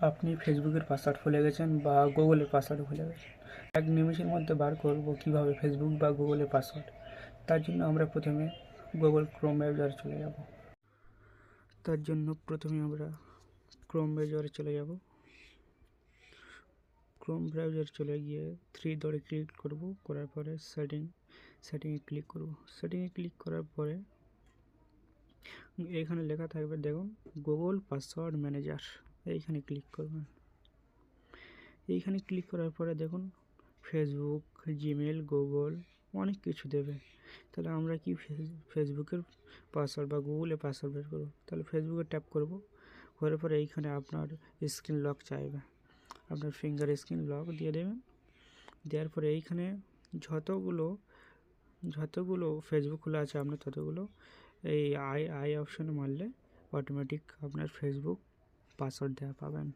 আপনি ফেসবুকের পাসওয়ার্ড ভুলে গেছেন বা গুগলের পাসওয়ার্ড ভুলে গেছেন, এক নিমেষের মধ্যে বার করব কীভাবে ফেসবুক বা গুগলের পাসওয়ার্ড তার জন্য আমরা প্রথমে গুগল ক্রোম ব্রাউজারে চলে যাব। তার জন্য প্রথমে আমরা ক্রোম ব্রাউজারে চলে যাব। ক্রোম ব্রাউজারে চলে গিয়ে থ্রি দরে ক্লিক করব, করার পরে সেটিং সেটিংয়ে ক্লিক করব। সেটিংয়ে ক্লিক করার পরে এখানে লেখা থাকবে, দেখুন, গুগল পাসওয়ার্ড ম্যানেজার এইখানে ক্লিক করবেন। এইখানে ক্লিক করার পরে দেখুন ফেসবুক জিমেল গুগল অনেক কিছু দেবে। তাহলে আমরা কি ফেস- ফেসবুকের পাসওয়ার্ড বা গুগলের পাসওয়ার্ড বের করব? তাহলে ফেসবুকে ট্যাপ করব। করার পরে এইখানে আপনার স্ক্রিন লক চাইবে। আপনার ফিঙ্গার স্ক্রিন লক দিয়ে দেবেন। দেওয়ার পরে এইখানে যতগুলো যতগুলো ফেসবুক খোলা আছে, আপনার ততগুলো এই আই আই অপশানে মারলে অটোমেটিক আপনার ফেসবুক পাসওয়ার্ড দেওয়া পাবেন।